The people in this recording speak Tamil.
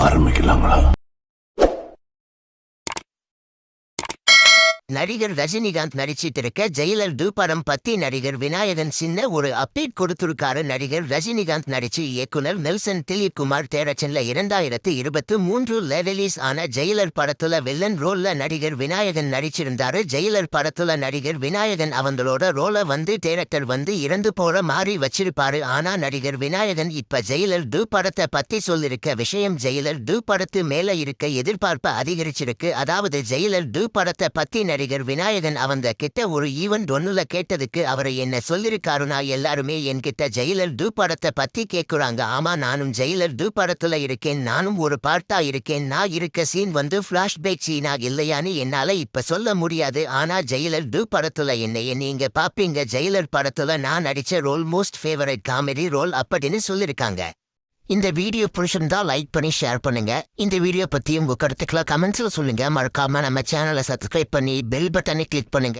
ஆரம்பிக்கலாங்களா? நடிகர் ரஜினிகாந்த் நடிச்சிட்டு இருக்க ஜெயிலர் டூ படம் பத்தி நடிகர் விநாயகன் சின்ன ஒரு அப்டேட் கொடுத்திருக்காரு. நடிகர் ரஜினிகாந்த் நடிச்சு இயக்குனர் நெல்சன் திலீப் குமார் தேரச்சன்ல இரண்டாயிரத்து இருபத்து மூன்றுல ரிலீஸ் ஆன ஜெயிலர் படத்துல வில்லன் ரோல்ல நடிகர் விநாயகன் நடிச்சிருந்தாரு. ஜெயிலர் படத்துல நடிகர் விநாயகன் அவங்களோட ரோல வந்து டேரக்டர் வந்து இறந்து போற மாறி வச்சிருப்பாரு. ஆனா நடிகர் விநாயகன் இப்ப ஜெயிலர் டூ படத்தை பத்தி சொல்லிருக்க விஷயம் ஜெயிலர் டூ படத்து மேல இருக்க எதிர்பார்ப்பு அதிகரிச்சிருக்கு. அதாவது ஜெயிலர் டூ படத்தை பத்தி நடிகர் விநாயகன் அவங்க கிட்ட ஒரு ஈவெண்ட் ஒன்னுல கேட்டதுக்கு அவரை என்ன சொல்லிருக்காருனா எல்லாருமே என்கிட்ட ஜெயிலர் டூ படத்தை பத்தி கேட்குறாங்க ஆமா நானும் ஜெயிலர் டூ படத்துல இருக்கேன் நானும் ஒரு பார்ட்டா இருக்கேன் நான் இருக்க சீன் வந்து பிளாஷ்பேக் சீனா இல்லையான்னு என்னால இப்ப சொல்ல முடியாது. ஆனா ஜெயிலர் டூ படத்துல என்னைய நீங்க பாப்பீங்க. ஜெயிலர் படத்துல நான் நடிச்ச role most favourite comedy role அப்படின்னு சொல்லிருக்காங்க. இந்த வீடியோ பிடிச்சிருந்தா லைக் பண்ணி ஷேர் பண்ணுங்க. இந்த வீடியோ பத்தி உங்க கருத்துக்களை கமெண்ட்ஸ்ல சொல்லுங்க. மறக்காம நம்ம சேனலை சப்ஸ்கிரைப் பண்ணி பெல் பட்டனை கிளிக் பண்ணுங்க.